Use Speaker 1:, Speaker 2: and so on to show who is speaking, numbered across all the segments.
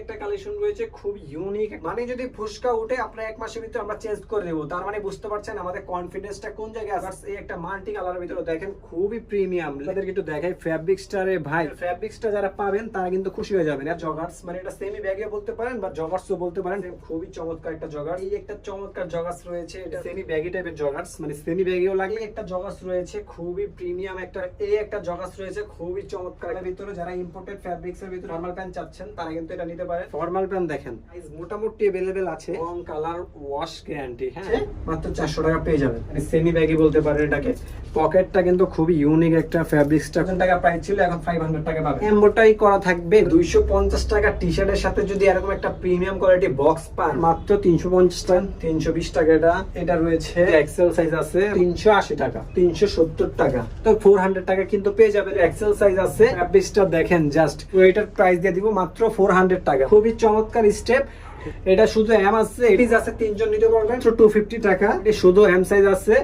Speaker 1: একটা কালেকশন রয়েছে খুব ইউনিক মানে যদি ফুসকা উঠে আপনার এক মাসের ভিতরে আমরা চেঞ্জ করে দেবো তার মানে বুঝতে পারছেন আমাদের কনফিডেন্সটা কোন জায়গায় আছে? এই একটা মাল্টি কালারের ভিতরে দেখেন খুবই প্রিমিয়াম তাদেরকে একটু দেখাই ফ্যাব্রিক স্টারে ভাই। ফ্যাব্রিক স্টার যারা পাবেন তারা কিন্তু খুশি হয়ে যাবেন। আর জগার্স মানে এটা সেমি ব্যাগে বলতে পারেন বা জগার্সও বলতে পারেন। খুবই চমৎকার একটা জগার্স এই একটা চমৎকার জগার্স রয়েছে এটা সেমি ব্যাগি টাইপের জগার্স মানে সেমি ব্যাগেও লাগে একটা জগার্স রয়েছে খুবই প্রিমিয়াম একটা এই একটা জগার্স রয়েছে খুবই চমৎকার। এর ভিতরে যারা ইম্পোর্টেড ফ্যাব্রিক্স এর ভিতরে নরমাল প্যান্ট চাচ্ছেন তারা কিন্তু এটা নিতে পারে ফর্মাল প্যান্ট দেখেন Size মোটামুটি अवेलेबल আছে রং কালার ওয়াশ গ্যারান্টি হ্যাঁ মাত্র 400 টাকা পেয়ে যাবেন মানে সেমি ব্যাগই বলতে পারেন এটাকে পকেটটা কিন্তু খুবই ইউনিক একটা ফ্যাব্রিক্সটা টাকা প্রাইস ছিল এখন 500 টাকা পাবেন এমবোটাই করা থাকবে 250 টাকা টি-শার্টের সাথে যদি এরকম একটা প্রিমিয়াম কোয়ালিটি বক্স পান মাত্র 350 টাকা 320 টাকা এটা এটা রয়েছে এক্সেল সাইজ আছে 380 টাকা 370 টাকা তো 400 টাকা কিন্তু পেয়ে যাবেন এক্সেল সাইজ আছে ফ্যাব্রিক্সটা দেখেন জাস্ট এটার প্রাইস দিয়ে দিব মাত্র 400 টাকা খুবই চমৎকার স্টেপ এটা শুধু এম আছে এটিজ আছে তিনজন নিতে পারবেন। টু ফিফটি টাকা। শুধু এম সাইজ আছে।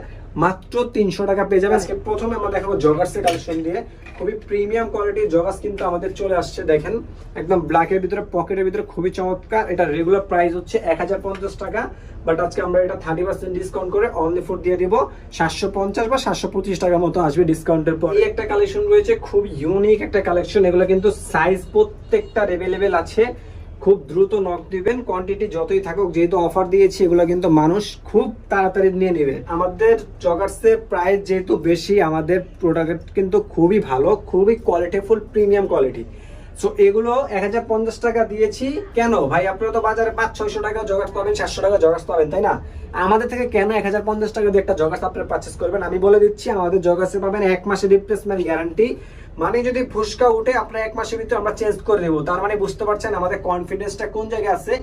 Speaker 1: মাত্র তিনশো টাকা পেয়ে যাবে আজকে প্রথমে আমরা দেখাবো জগার্সের কালেকশন দিয়ে। খুবই প্রিমিয়াম কোয়ালিটির জগার্স কিন্তু আমাদের চলে আসছে, দেখেন। একদম ব্ল্যাকের ভিতরে পকেটের ভিতরে খুবই চমৎকার। এটা রেগুলার প্রাইস হচ্ছে এক হাজার পঞ্চাশ টাকা বাট আজকে আমরা এটা থার্টি পার্সেন্ট ডিসকাউন্ট করে অনলি ফুড দিয়ে দিব। সাতশো পঞ্চাশ বা সাতশো পঁচিশ টাকার মতো আসবে ডিসকাউন্টের পর। এই একটা কালেকশন রয়েছে, খুব ইউনিক একটা কালেকশন এগুলো কিন্তু সাইজ প্রত্যেকটা অ্যাভেলেবেল আছে। খুব দ্রুত নক দিবেন কোয়ান্টিটি যতই থাকুক, যেহেতু অফার দিয়েছি, এগুলো কিন্তু মানুষ খুব তাড়াতাড়ি নিয়ে নেবে। আমাদের জগার্সের প্রাইস যেহেতু বেশি, আমাদের প্রোডাক্ট কিন্তু খুবই ভালো, খুবই কোয়ালিটিফুল প্রিমিয়াম কোয়ালিটি সো এগুলো এক হাজার পঞ্চাশ টাকা দিয়েছি। কেন? ভাই, আপনারা তো বাজারে পাঁচ, ছয়শো টাকা জগার্স পাবেন, সাতশো টাকা জগার্স পাবেন, তাই না? আমাদের থেকে কেন এক হাজার পঞ্চাশ টাকা দিয়ে একটা জগার্স আপনারা পারচেস করবেন? আমি বলে দিচ্ছি, আমাদের জগার্সে পাবেন এক মাসের রিপ্লেসমেন্ট গ্যারান্টি মানে যদি ফুসকা উঠে আপনার এক মাসের ভিতরে আমরা চেঞ্জ করে দেবো তার মানে বুঝতে পারছেন আমাদের কনফিডেন্সটা কোন জায়গায় আছে?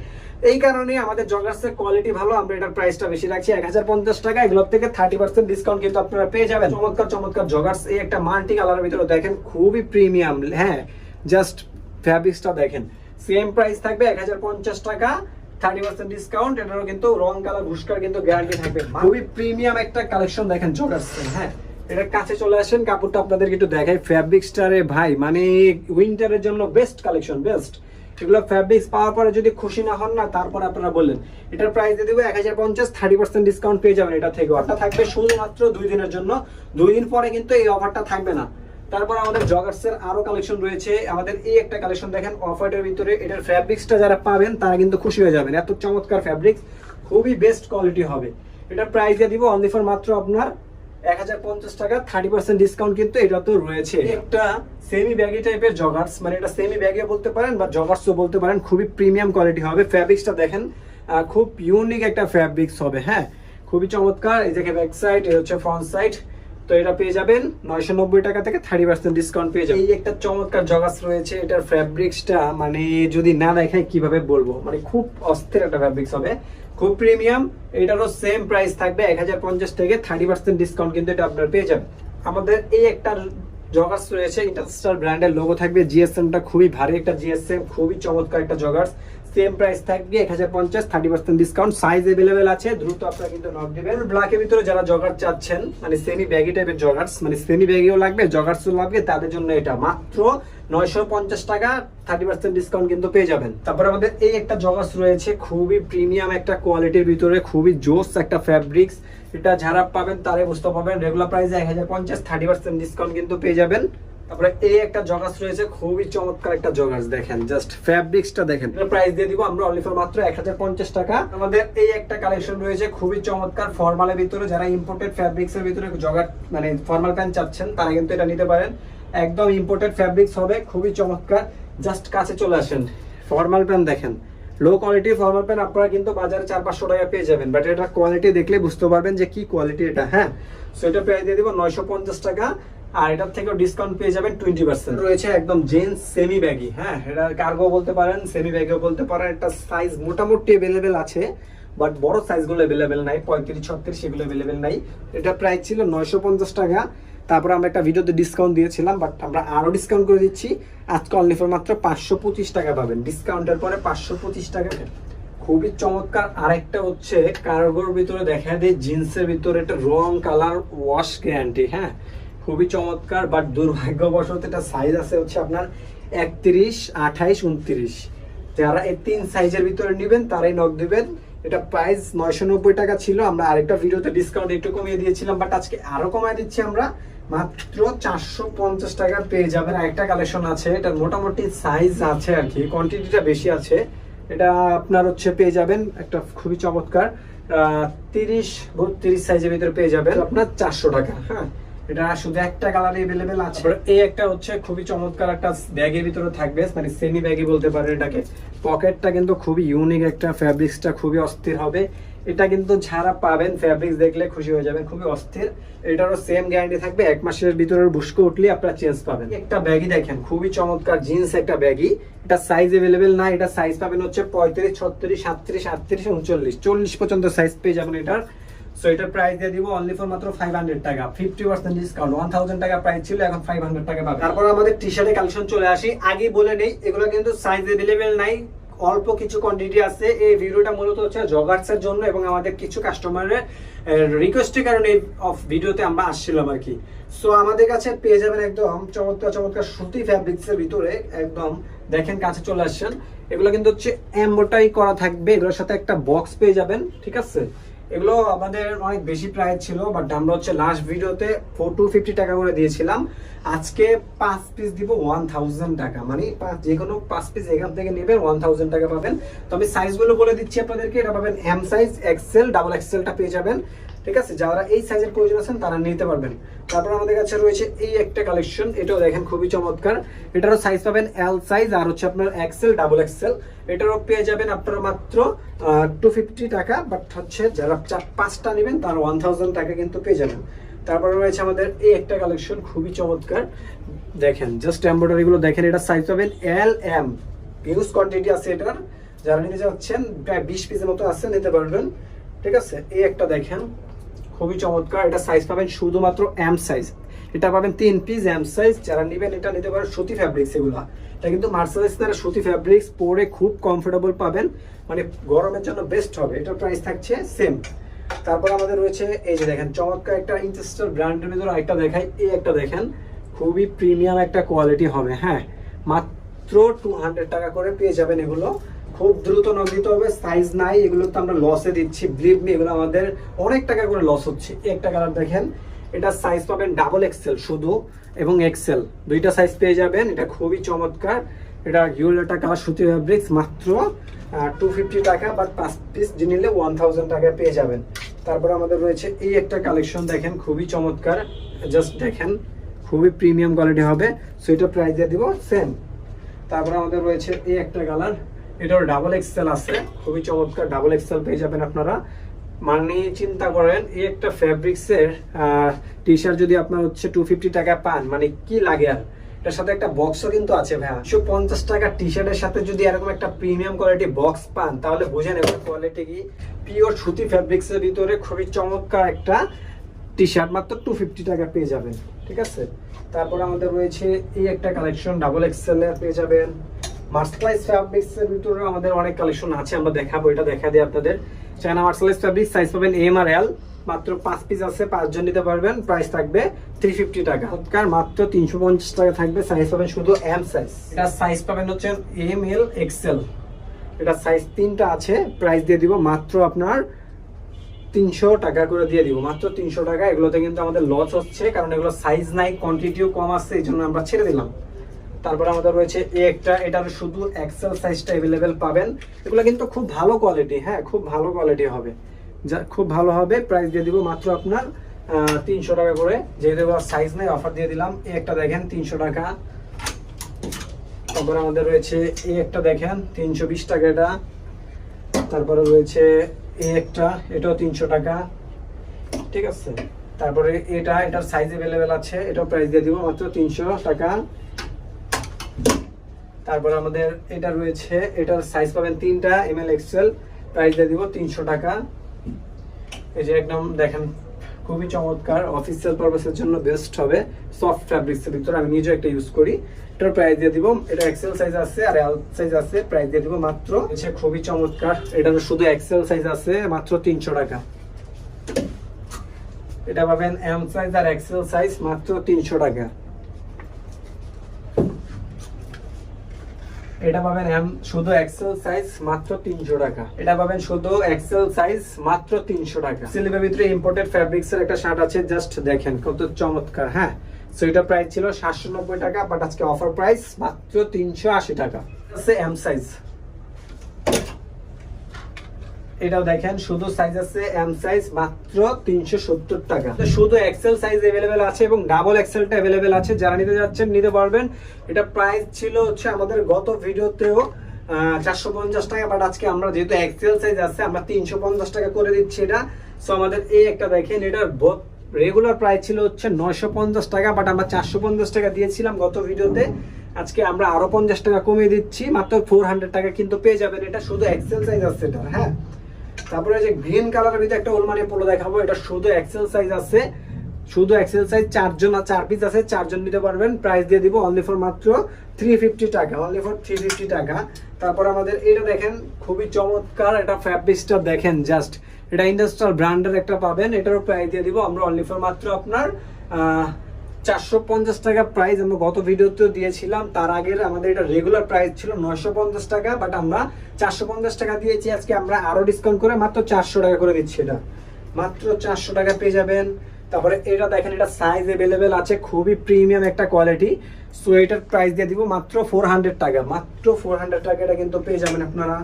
Speaker 1: এই কারণে আমাদের জগার্সের কোয়ালিটি ভালো, আমরা এটার প্রাইসটা বেশি রাখছি। এক হাজার পঞ্চাশ টাকা, এগুলোর থেকে থার্টি পার্সেন্ট ডিসকাউন্ট কিন্তু আপনারা পেয়ে যাবেন। চমৎকার চমৎকার জগার্স এই একটা মাল্টি কালারের ভিতরে দেখেন, খুবই প্রিমিয়াম হ্যাঁ জাস্ট ফ্যাব্রিক্সটা দেখেন। সেম প্রাইস থাকবে এক হাজার পঞ্চাশ টাকা থার্টি পার্সেন্ট ডিসকাউন্ট এটারও কিন্তু রং কালার ভুস্কার কিন্তু গ্যারান্টি থাকবে। খুবই প্রিমিয়াম একটা কালেকশন দেখেন জগার্স হ্যাঁ। এটার কাছে চলে আসেন, কাপড়টা আপনাদেরকে একটু দেখাই। ফ্যাব্রিক স্টারে ভাই মানে উইন্টারের জন্য বেস্ট কালেকশন বেস্ট এগুলো ফ্যাব্রিক্স পাওয়ার পরে যদি খুশি না হন না, তারপরে আপনারা বললেন। এটার প্রাইস দিয়ে দেবো এক হাজার পঞ্চাশ থার্টি পার্সেন্ট ডিসকাউন্ট পেয়ে যাবেন এটা থেকে। অফারটা থাকবে শুধুমাত্র দুই দিনের জন্য। দুই দিন পরে কিন্তু এই অফারটা থাকবে না। তারপর আমাদের জগার্সের আরও কালেকশন রয়েছে। আমাদের এই একটা কালেকশন দেখেন অফারের ভিতরে এটার ফ্যাব্রিক্সটা যারা পাবেন, তারা কিন্তু খুশি হয়ে যাবেন। এত চমৎকার ফ্যাব্রিক্স খুবই বেস্ট কোয়ালিটি হবে। এটার প্রাইস দিয়ে দিব অনলি ফর মাত্র আপনার এক হাজার পঞ্চাশ টাকা থার্টি পার্সেন্ট ডিসকাউন্ট কিন্তু এটা তো রয়েছে। একটা সেমি ব্যাগি টাইপের জগার্স মানে এটা সেমি ব্যাগে বলতে পারেন বা জগার্সও বলতে পারেন, খুবই প্রিমিয়াম কোয়ালিটি হবে। ফ্যাব্রিক্সটা দেখেন খুব ইউনিক একটা ফ্যাব্রিক্স হবে হ্যাঁ? খুবই চমৎকার, এই যে ব্যাক সাইড এই হচ্ছে ফ্রন্ট সাইড তো এটা পেয়ে যাবেন নয়শো নব্বই টাকা থেকে থার্টি পার্সেন্ট ডিসকাউন্ট পেয়ে যাবেন। এই একটা চমৎকার জগাস রয়েছে, এটার ফ্যাব্রিক্সটা মানে যদি না দেখাই কীভাবে বলব? মানে খুব অস্থির একটা ফ্যাব্রিক্স হবে। খুব প্রিমিয়াম, এটারও সেম প্রাইস থাকবে এক হাজার পঞ্চাশ থেকে থার্টি পার্সেন্ট ডিসকাউন্ট কিন্তু এটা আপনার পেয়ে যাবেন। আমাদের এই একটা জগার্স রয়েছে ইন্টারস্টার ব্র্যান্ডের লোগো থাকবে জিএসএমটা খুবই ভারী একটা জিএসএম খুবই চমৎকার একটা জগার্স সেম প্রাইস থাকবে, এক হাজার পঞ্চাশ thirty percent discount size available আছে, দ্রুত আপনারা কিন্তু নক দেবেন। ব্ল্যাকের ভিতরে যারা জগার চাচ্ছেন মানে সেমি ব্যাগি টাইপের জগার্স মানে সেমি ব্যাগিও লাগবে জগার্সও লাগবে, তাদের জন্য এটা মাত্র নয়শো পঞ্চাশ টাকা থার্টি পার্সেন্ট ডিসকাউন্ট কিন্তু পেয়ে যাবেন। তারপর আমাদের এই একটা জগার্স রয়েছে, খুবই প্রিমিয়াম একটা কোয়ালিটির ভিতরে, খুবই জোস একটা ফ্যাব্রিক্স এটা যারা পাবেন তারাই বুঝতে পারবেন রেগুলার প্রাইসে এক হাজার পঞ্চাশ থার্টি পার্সেন্ট ডিসকাউন্ট কিন্তু পেয়ে যাবেন। তারপরে এই একটা জগার্স রয়েছে, খুবই চমৎকার একটা জগার্স দেখেন জাস্ট ফ্যাব্রিক্সটা দেখেন। প্রাইস দিয়ে দিব আমরা অনলি মাত্র এক হাজার পঞ্চাশ টাকা। আমাদের এই একটা কালেকশন রয়েছে, খুবই চমৎকার ফর্মালের ভিতরে যারা ইম্পোর্টেড ফ্যাব্রিক্স এর ভিতরে জগার মানে ফর্মাল প্যান্ট চাচ্ছেন, তারা কিন্তু এটা নিতে পারেন। একদম ইম্পোর্টেড ফ্যাব্রিক্স হবে, খুবই চমৎকার। জাস্ট কাছে চলে আসেন ফর্মাল প্যান্ট দেখেন। লো কোয়ালিটির ফর্মাল প্যান্ট আপনারা কিন্তু বাজারে চার পাঁচশো টাকা পেয়ে যাবেন বাট এটা কোয়ালিটি দেখলে বুঝতে পারবেন যে কি কোয়ালিটি এটা হ্যাঁ? সো এটা প্রাইস দিয়ে দিব নয়শো পঞ্চাশ টাকা। আর এটার থেকেও ডিসকাউন্ট পেয়ে যাবেন টোয়েন্টি পার্সেন্ট রয়েছে একদম জেন্স সেমি ব্যাগি হ্যাঁ? এটা কার্গো বলতে পারেন সেমি ব্যাগও বলতে পারেন। একটা সাইজ মোটামুটি অ্যাভেলেবেল আছে বাট বড় সাইজগুলো অ্যাভেলেবেল নাই, পঁয়ত্রিশ, ছত্রিশ সেগুলো অ্যাভেলেবেল নাই। এটা প্রাইস ছিল নয়শো পঞ্চাশ টাকা। তারপরে আমরা একটা ভিডিওতে ডিসকাউন্ট দিয়েছিলাম বাট আমরা আরও ডিসকাউন্ট করে দিচ্ছি। আজকে অনলি ফর মাত্র পাঁচশো পঁচিশ টাকা পাবেন। ডিসকাউন্টের পরে পাঁচশো পঁচিশ টাকা খুবই চমৎকার আরেকটা হচ্ছে কার্গোর ভিতরে দেখা দেয় জিন্সের ভিতরে একটা রং কালার ওয়াশ গ্যারান্টি হ্যাঁ? খুবই চমৎকার বাট দুর্ভাগ্যবশত এটা সাইজ আছে হচ্ছে আপনার একত্রিশ, আঠাইশ, উনত্রিশ। যারা এই তিন সাইজের ভিতরে নেবেন, তারাই নক দিবেন। এটা প্রাইস নয়শো নব্বই টাকা ছিল, আমরা আরেকটা ভিডিওতে ডিসকাউন্ট একটু কমিয়ে দিয়েছিলাম বাট আজকে আরও কমায় দিচ্ছি আমরা। মাত্র চারশো পঞ্চাশ টাকা পেয়ে যাবেন। একটা কালেকশন আছে এটার মোটামুটি সাইজ আছে আর কি কোয়ান্টিটিটা বেশি আছে। এটা আপনার হচ্ছে পেয়ে যাবেন, একটা খুবই চমৎকার তিরিশ, বত্রিশ সাইজের ভিতরে পেয়ে যাবেন। আপনার চারশো টাকা হ্যাঁ। এটা শুধু একটা কালার এভেলেবেল আছে। এই একটা হচ্ছে খুবই চমৎকার একটা ব্যাগের ভিতরে থাকবে মানে সেমি ব্যাগই বলতে পারেন এটাকে। পকেটটা কিন্তু খুবই ইউনিক একটা ফ্যাব্রিক্সটা খুবই অস্থির হবে। এটা কিন্তু যারা পাবেন ফ্যাব্রিক্স দেখলে খুশি হয়ে যাবেন, খুবই অস্থির। এটারও সেম গ্যারান্টি থাকবে, এক মাসের ভিতরে বুস্কো উঠলে আপনারা চেঞ্জ পাবেন। একটা ব্যাগই দেখেন, খুবই চমৎকার জিন্স একটা ব্যাগই। এটা সাইজ এভেলেবেল না এটা সাইজ পাবেন হচ্ছে পঁয়ত্রিশ, ছত্রিশ, সাতত্রিশ, আটত্রিশ, উনচল্লিশ। চল্লিশ পর্যন্ত সাইজ পেয়ে যাবেন এটার। সো এটার প্রাইস দিয়ে দিব অনলি ফর মাত্র ফাইভ হান্ড্রেড টাকা। Fifty percent discount one thousand টাকা প্রাইস ছিল, এখন ফাইভ হান্ড্রেড টাকা পাবে। তারপর আমাদের টি শার্টের কালেকশন চলে আসি। আগে বলে নেই, এগুলো কিন্তু সাইজ এভেলেবেল নাই। অল্প কিছু কোয়ান্টিটি আছে। এই ভিডিওটা মূলত হচ্ছে জগার্সের জন্য এবং আমাদের কিছু কাস্টমারের রিকোয়েস্টের কারণে এই ভিডিওতে আমরা আসছিলাম আর কি। সো আমাদের কাছে পেয়ে যাবেন একদম চমৎকার চমৎকার সুতি ফ্যাব্রিক্সের ভিতরে। একদম দেখেন কাছে চলে আসছেন। এগুলো কিন্তু হচ্ছে এম্বোটারি করা থাকবে। এগুলোর সাথে একটা বক্স পেয়ে যাবেন, ঠিক আছে? এগুলো আমাদের অনেক বেশি প্রাইস ছিল বাট আমরা হচ্ছে লাস্ট ভিডিওতে ফোর টু ফিফটি টাকা করে দিয়েছিলাম। আজকে পাঁচ পিস দিব ওয়ান থাউজেন্ড টাকা। মানে যে কোনো পাঁচ পিস এখান থেকে নেবেন ওয়ান থাউজেন্ড টাকা পাবেন। তো আমি সাইজগুলো বলে দিচ্ছি আপনাদেরকে, এটা পাবেন এম সাইজ এক্সেল ডাবল এক্সেলটা পেয়ে যাবেন। ঠিক আছে? যারা এই সাইজের প্রয়োজন আছেন, তারা নিতে পারবেন। তারপর আমাদের কাছে রয়েছে এই একটা কালেকশন এটাও দেখেন, খুবই চমৎকার। এটারও সাইজ পাবেন এল সাইজ আর হচ্ছে আপনার এক্সেল ডাবল এক্সেল এটারও পেয়ে যাবেন আপনারা মাত্র টু ফিফটি টাকা বাট হচ্ছে যারা চার, পাঁচটা নেবেন, তার ওয়ান থাউজেন্ড টাকা কিন্তু পেয়ে যাবেন। তারপরে রয়েছে আমাদের এই একটা কালেকশন খুবই চমৎকার। দেখেন জাস্ট এমব্রয়ডারি গুলো দেখেন, এটা সাইজ পাবেন এল এম হিউজ কোয়ান্টিটি আছে এটার। যারা নিতে যাচ্ছেন, প্রায় বিশ পিসের মতো আছে, নিতে পারবেন। ঠিক আছে? এই একটা দেখেন। খুবই চমৎকার। এটা সাইজ পাবেন শুধুমাত্র এম সাইজ এটা পাবেন তিন পিস এম সাইজ যারা নেবেন এটা নিতে পারেন সুতি ফ্যাব্রিক্স এগুলো। এটা কিন্তু মার্সালাইজ দ্বারা সুতি ফ্যাব্রিক্স পরে খুব কমফোর্টেবল পাবেন। মানে গরমের জন্য বেস্ট হবে। এটার প্রাইস থাকছে সেম তারপর আমাদের রয়েছে এই যে দেখেন, চমৎকার একটা ইন্টারস্টার ব্র্যান্ডের ভিতরে আরেকটা দেখাই। এই একটা দেখেন, খুবই প্রিমিয়াম একটা কোয়ালিটি হবে হ্যাঁ। মাত্র টু হান্ড্রেড টাকা করে পেয়ে যাবেন এগুলো। খুব দ্রুত নক দিতে হবে সাইজ নাই, এগুলো তো আমরা লসে দিচ্ছি বিলিভ মি এগুলো আমাদের অনেক টাকা করে লস হচ্ছে। একটা কালার দেখেন, এটা সাইজ পাবেন ডাবল এক্সেল শুধু এবং এক্সেল দুইটা সাইজ পেয়ে যাবেন, এটা খুবই চমৎকার। এটা হিউল একটা কালার সুতি ফ্যাব্রিক্স মাত্র টু ফিফটি টাকা বাট পাঁচ পিস নিলে ওয়ান থাউজেন্ড টাকায় পেয়ে যাবেন। তারপর আমাদের রয়েছে এই একটা কালেকশন দেখেন, খুবই চমৎকার। জাস্ট দেখেন, খুবই প্রিমিয়াম কোয়ালিটি হবে। সো এটা প্রাইস দিয়ে দিব সেম তারপর আমাদের রয়েছে এই একটা কালার এটার ডাবল এক্সেল আছে। খুবই চমৎকার ডাবল এক্সেল পেয়ে যাবেন আপনারা। মানে চিন্তা করেন, এই একটা ফ্যাব্রিক্সের টি শার্ট যদি আপনার হচ্ছে টু ফিফটি টাকা পান মানে কি লাগে আর? এটার সাথে একটা বক্সও কিন্তু আছে ভাইয়া। একশো পঞ্চাশ টাকা টি শার্টের সাথে যদি এরকম একটা প্রিমিয়াম কোয়ালিটি বক্স পান, তাহলে বুঝেন এবার কোয়ালিটি কি। পিওর সুতি ফ্যাব্রিক্সের ভিতরে খুবই চমৎকার একটা টি শার্ট মাত্র টু ফিফটি টাকা পেয়ে যাবেন, ঠিক আছে? তারপর আমাদের রয়েছে এই একটা কালেকশন ডাবল এক্সেল পেয়ে যাবেন। মার্সলাইজ ফ্যাব্রিক্স এর ভিতরে আমাদের অনেক কালেকশন আছে, আমরা দেখাবো, এটা দেখা দিই আপনাদের। ফ্যাব্রিক সাইজ পাবেন এম আর এল মাত্র পাঁচ পিস আছে, পাঁচজন নিতে পারবেন প্রাইস থাকবে থ্রি ফিফটি টাকা। মাত্র তিনশো পঞ্চাশ টাকা থাকবে সাইজ পাবেন শুধু এম সাইজ এটা সাইজ পাবেন হচ্ছে এম এল এক্সেল এটা সাইজ তিনটা আছে প্রাইস দিয়ে দিব মাত্র আপনার তিনশো টাকা করে দিয়ে দিব। মাত্র তিনশো টাকা, এগুলোতে কিন্তু আমাদের লস হচ্ছে, কারণ এগুলো সাইজ নাই কোয়ান্টিটিও কম আছে, এই জন্য আমরা ছেড়ে দিলাম। তারপর আমাদের রয়েছে এই একটা এটার শুধু এক্সেল সাইজটা অ্যাভেলেবেল পাবেন। এগুলো কিন্তু খুব ভালো কোয়ালিটি হ্যাঁ খুব ভালো কোয়ালিটি হবে। যা, খুব ভালো হবে প্রাইস দিয়ে দিব মাত্র আপনার তিনশো টাকা করে। যেহেতু সাইজ নেই অফার দিয়ে দিলাম। এই একটা দেখেন, তিনশো টাকা। তারপর আমাদের রয়েছে এই একটা দেখেন, তিনশো বিশ টাকা এটা। তারপরে রয়েছে এই একটা, এটাও তিনশো টাকা। ঠিক আছে? তারপরে এটা, এটার সাইজ অ্যাভেলেবেল আছে, এটাও প্রাইস দিয়ে দিব মাত্র তিনশো টাকা। তারপর আমাদের এটা রয়েছে, এটার সাইজ পাবেন তিনটা এম এল এক্সেল প্রাইস দিয়ে দিব তিনশো টাকা। এই যে একদম দেখেন, খুবই চমৎকার অফিসিয়াল পারপাসের জন্য বেস্ট হবে সফট ফ্যাব্রিক্স এর ভিতরে, আমি নিজে একটা ইউজ করি। এটার প্রাইস দিয়ে দিব, এটা এক্সেল সাইজ আছে আর এল সাইজ আছে প্রাইস দিয়ে দিব মাত্র হচ্ছে খুবই চমৎকার, এটার শুধু এক্সেল সাইজ আছে, মাত্র তিনশো টাকা। এটা পাবেন এম সাইজ আর এক্সেল সাইজ মাত্র তিনশো টাকা। এটা পাবেন এম, শুধু এক্সেল সাইজ মাত্র তিনশো টাকা। এটা পাবেন শুধু এক্সেল সাইজ মাত্র তিনশো টাকা। সিলিপের ভিতরে ইম্পোর্টেড ফ্যাব্রিক্স এর একটা শার্ট আছে জাস্ট দেখেন কত চমৎকার হ্যাঁ? সো এটা প্রাইস ছিল সাতশো নব্বই টাকা বাট আজকে অফার প্রাইস মাত্র তিনশো আশি টাকা। এম সাইজ এটাও দেখেন, শুধু সাইজ আছে এম সাইজ মাত্র তিনশো সত্তর টাকা। শুধু এক্সেল সাইজ এভেলেবেল আছে এবং ডাবল এক্সেলটা এভেলেবেল আছে। যারা নিতে যাচ্ছেন, নিতে পারবেন। এটা প্রাইস ছিল হচ্ছে আমাদের গত ভিডিওতেও চারশো পঞ্চাশ টাকা বাট আজকে আমরা যেহেতু এক্সেল সাইজ আছে, আমরা তিনশো পঞ্চাশ টাকা করে দিচ্ছি এটা। সো আমাদের এই একটা দেখেন, এটার রেগুলার প্রাইস ছিল হচ্ছে নয়শো পঞ্চাশ টাকা বাট আমরা চারশো পঞ্চাশ টাকা দিয়েছিলাম গত ভিডিওতে। আজকে আমরা আরও পঞ্চাশ টাকা কমিয়ে দিচ্ছি, মাত্র ফোর হান্ড্রেড টাকা কিন্তু পেয়ে যাবেন। এটা শুধু এক্সেল সাইজ আছে এটা হ্যাঁ। তারপরে যে গ্রিন কালারের ভিতরে একটা ওলমানি পোলো দেখাবো, এটা শুধু এক্সেল সাইজ আছে, শুধু এক্সেল সাইজ চারজন আর চার পিস আছে, চারজন নিতে পারবেন। প্রাইস দিয়ে দিব অনলি ফর মাত্র থ্রি ফিফটি টাকা অনলি ফর থ্রি ফিফটি টাকা। তারপর আমাদের এটা দেখেন, খুবই চমৎকার এটা ফ্যাব্রিক্সটা দেখেন জাস্ট এটা ইন্ডাস্ট্রিয়াল ব্র্যান্ডের একটা পাবেন, এটারও প্রাইস দিয়ে দিব, আমরা অনলি ফর মাত্র আপনার চারশো পঞ্চাশ টাকা প্রাইস আমরা গত ভিডিওতেও দিয়েছিলাম। তার আগের আমাদের এটা রেগুলার প্রাইস ছিল নয়শো পঞ্চাশ টাকা বাট আমরা চারশো পঞ্চাশ টাকা দিয়েছি। আজকে আমরা আরও ডিসকাউন্ট করে মাত্র চারশো টাকা করে দিচ্ছি এটা। মাত্র চারশো টাকা পেয়ে যাবেন। তারপরে এটা দেখেন, এটা সাইজ এভেলেবেল আছে, খুবই প্রিমিয়াম একটা কোয়ালিটি সো এটার প্রাইস দিয়ে দিব মাত্র ফোর হান্ড্রেড টাকা। মাত্র ফোর হান্ড্রেড টাকা এটা কিন্তু পেয়ে যাবেন আপনারা।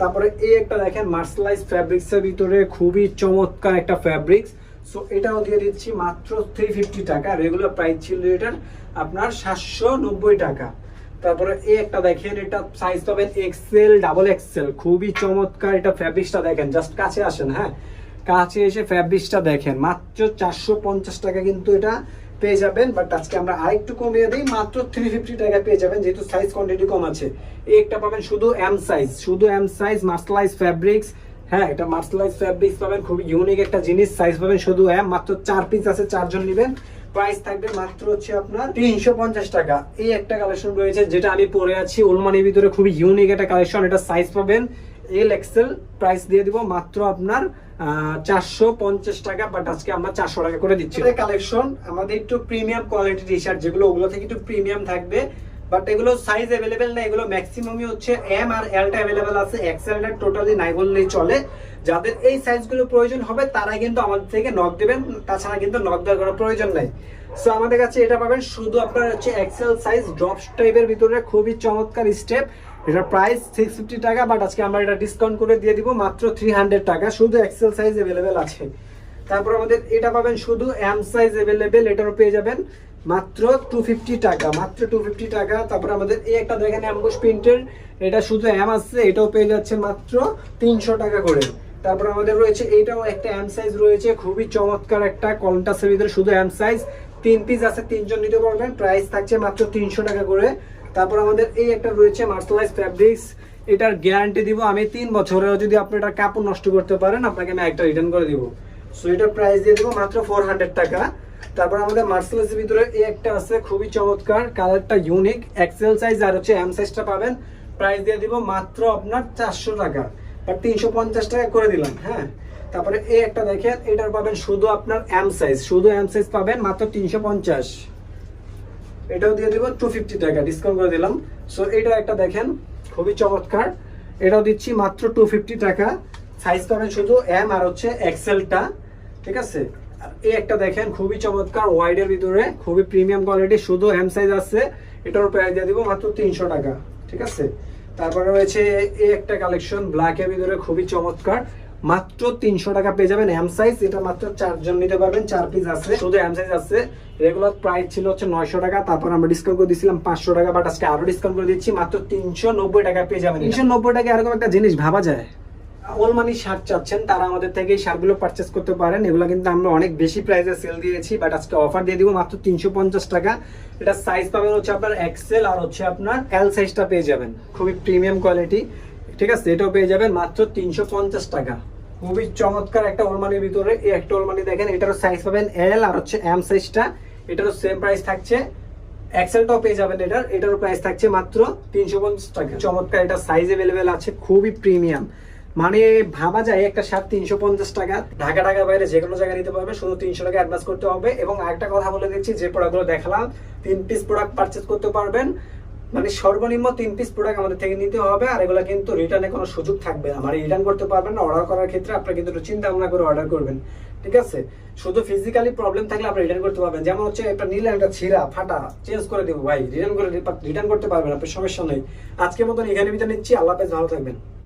Speaker 1: তারপরে এই একটা দেখেন মার্শালাইজ ফ্যাব্রিক্সের ভিতরে খুবই চমৎকার একটা ফ্যাব্রিক্স সো এটাও দিয়ে দিচ্ছি মাত্র থ্রি ফিফটি টাকা। রেগুলার প্রাইস ছিল এটার আপনার সাতশো নব্বই টাকা। তারপরে এই একটা দেখেন, এটা সাইজ পাবেন এক্সেল ডাবল এক্সেল খুবই চমৎকার এটা ফ্যাব্রিক্সটা দেখেন জাস্ট কাছে আসেন হ্যাঁ? কাছে এসে ফ্যাব্রিক্সটা দেখেন, মাত্র চারশো পঞ্চাশ টাকা কিন্তু এটা পেয়ে যাবেন। বাট আজকে আমরা আরেকটু কমিয়ে দিই, মাত্র থ্রি ফিফটি টাকা পেয়ে যাবেন, যেহেতু সাইজ কোয়ান্টিটি কম আছে। এই একটা পাবেন শুধু এম সাইজ শুধু এম সাইজ মার্শালাইজ ফ্যাব্রিক্স হ্যাঁ এটা মার্শালাইজ ফ্যাব্রিক্স পাবেন খুবই ইউনিক একটা জিনিস সাইজ পাবেন শুধু এম মাত্র চার পিস আছে, চারজন নেবেন। প্রাইস থাকবে মাত্র হচ্ছে আপনার তিনশো পঞ্চাশ টাকা। এই একটা কালেকশন রয়েছে, যেটা আমি পরে আছি, ওলমানির ভিতরে খুবই ইউনিক একটা কালেকশন এটা সাইজ পাবেন এল এক্সেল প্রাইস দিয়ে দিব মাত্র আপনার চারশো পঞ্চাশ টাকা বাট আজকে আমরা চারশো টাকা করে দিচ্ছি। কালেকশন আমাদের একটু প্রিমিয়াম কোয়ালিটি টি শার্ট যেগুলো ওগুলো থেকে একটু প্রিমিয়াম থাকবে বাট এগুলো সাইজ অ্যাভেলেবেল না, এগুলো ম্যাক্সিমামই হচ্ছে এম আর এলটা অ্যাভেলেবেল আছে। এক্সেলটা টোটালি নাই বললেই চলে। যাদের এই সাইজগুলো প্রয়োজন হবে তারা কিন্তু আমাদের থেকে নক দেবেন। তাছাড়া কিন্তু নক দেওয়ার কোনো প্রয়োজন নাই। সো আমাদের কাছে এটা পাবেন, শুধু আপনার হচ্ছে এক্সেল সাইজ ড্রপ টাইপের ভিতরে খুবই চমৎকার স্টেপ এটার প্রাইস সিক্স ফিফটি টাকা বাট আজকে আমরা এটা ডিসকাউন্ট করে দিয়ে দিব, মাত্র থ্রি হান্ড্রেড টাকা। শুধু এক্সেল সাইজ অ্যাভেলেবেল আছে। তারপর আমাদের এটা পাবেন শুধু এম সাইজ অ্যাভেলেবেল এটারও পেয়ে যাবেন। মাত্র টু ফিফটি টাকা, মাত্র টু ফিফটি টাকা। তারপর আমাদের এই একটা দেখেন অ্যাম্বুশ প্রিন্টের এটা শুধু এম আসছে এটাও পেয়ে যাচ্ছে মাত্র তিনশো টাকা করে। তারপর আমাদের রয়েছে, এটাও একটা এম সাইজ রয়েছে, খুবই চমৎকার একটা কন্টাসের ভিতরে শুধু এম সাইজ তিন পিস আছে, তিনজন নিতে পারবেন প্রাইস থাকছে মাত্র তিনশো টাকা করে। তারপর আমাদের এই একটা রয়েছে মার্শালাইজ ফ্যাব্রিক্স এটার গ্যারান্টি দিব আমি তিন বছরেও যদি আপনি এটা কাপড় নষ্ট করতে পারেন, আপনাকে আমি একটা রিটার্ন করে দিব। সো এটার প্রাইস দিয়ে দেবো মাত্র ফোর হান্ড্রেড টাকা। তারপর আমাদের মার্শালাইজের ভিতরে এই একটা আছে, খুবই চমৎকার। কালারটা ইউনিক এক্সেল সাইজ আর হচ্ছে এম সাইজটা পাবেন। প্রাইস দিয়ে দিব মাত্র আপনার চারশো টাকা। বা তিনশো পঞ্চাশ টাকা করে দিলাম হ্যাঁ? তারপরে এই একটা দেখেন, এটার পাবেন শুধু আপনার এম সাইজ শুধু এম সাইজ পাবেন মাত্র তিনশো পঞ্চাশ। এটাও দিয়ে দিব টু ফিফটি টাকা ডিসকাউন্ট করে দিলাম। সো এটা একটা দেখেন, খুবই চমৎকার। এটাও দিচ্ছি মাত্র টু ফিফটি টাকা। সাইজ পাবেন শুধু এম আর হচ্ছে এক্সেলটা ঠিক আছে? এই একটা দেখেন, খুবই চমৎকার ওয়াইডের ভিতরে, খুবই প্রিমিয়াম কোয়ালিটি শুধু এম সাইজ আছে। এটার প্রাইস দিয়ে দিব মাত্র তিনশো টাকা, ঠিক আছে? তারপরে রয়েছে এই একটা কালেকশন ব্ল্যাকের ভিতরে খুবই চমৎকার। মাত্র তিনশো টাকা পেয়ে যাবেন এম সাইজ এটা মাত্র চারজন নিতে পারবেন, চার পিস আছে, শুধু এম সাইজ আছে। রেগুলার প্রাইস ছিল হচ্ছে নয়শো টাকা, তারপর আমরা ডিসকাউন্ট করে দিয়েছিলাম পাঁচশো টাকা বাট আজকে আরও ডিসকাউন্ট করে দিচ্ছি, মাত্র তিনশো নব্বই টাকা পেয়ে যাবেন তিনশো নব্বই টাকা এরকম একটা জিনিস ভাবা যায়। ওলমানি শার্ট চাচ্ছেন, তারা আমাদের থেকে এই শার্টগুলো পারচেস করতে পারেন। এগুলো কিন্তু আমরা অনেক বেশি প্রাইসে সেল দিয়েছি বাট আজকে অফার দিয়ে দিব মাত্র তিনশো পঞ্চাশ টাকা। এটা সাইজ পাবেন হচ্ছে আপনার এক্সেল আর হচ্ছে আপনার এল সাইজটা পেয়ে যাবেন। খুবই প্রিমিয়াম কোয়ালিটি ঠিক আছে, এটাও পেয়ে যাবেন মাত্র তিনশো পঞ্চাশ টাকা। খুবই চমৎকার একটা ওলমানির ভিতরে। এই একটা ওলমানি দেখেন, এটারও সাইজ পাবেন এল আর হচ্ছে এম সাইজটা এটারও সেম প্রাইস থাকছে। এক্সেলটাও পেয়ে যাবেন এটার। এটারও প্রাইস থাকছে মাত্র তিনশো পঞ্চাশ টাকা। চমৎকার, এটা সাইজ অ্যাভেলেবেল আছে, খুবই প্রিমিয়াম মানে ভাবা যায় একটা শার্ট তিনশো পঞ্চাশ টাকা, ঢাকা ঢাকা বাইরে যে কোনো জায়গায় নিতে পারবে, শুধু তিনশো টাকা অ্যাডভান্স করতে হবে। এবং আরেকটা কথা বলে দিচ্ছি, যে প্রোডাক্টগুলো দেখালাম, তিন পিস প্রোডাক্ট পারচেস করতে পারবেন। মানে সর্বনিম্ন তিন পিস প্রোডাক্ট আমাদের থেকে নিতে হবে, আর এগুলো কিন্তু রিটার্নে কোনো সুযোগ থাকবে না। মানে রিটার্ন করতে পারবেন না অর্ডার করার ক্ষেত্রে আপনারা কিন্তু একটু চিন্তা ভাবনা করে অর্ডার করবেন। ঠিক আছে? শুধু ফিজিক্যালি প্রবলেম থাকলে আপনি রিটার্ন করতে পারবেন। যেমন হচ্ছে, একটা নিলে একটা ছিঁড়া, ফাটা চেঞ্জ করে দেবো, ভাই। রিটার্ন করে রিটার্ন করতে পারবেন আপনার সমস্যা নেই। আজকের মতন এখানে ভিতরে নিচ্ছি। আল্লাহ ভালো থাকবেন।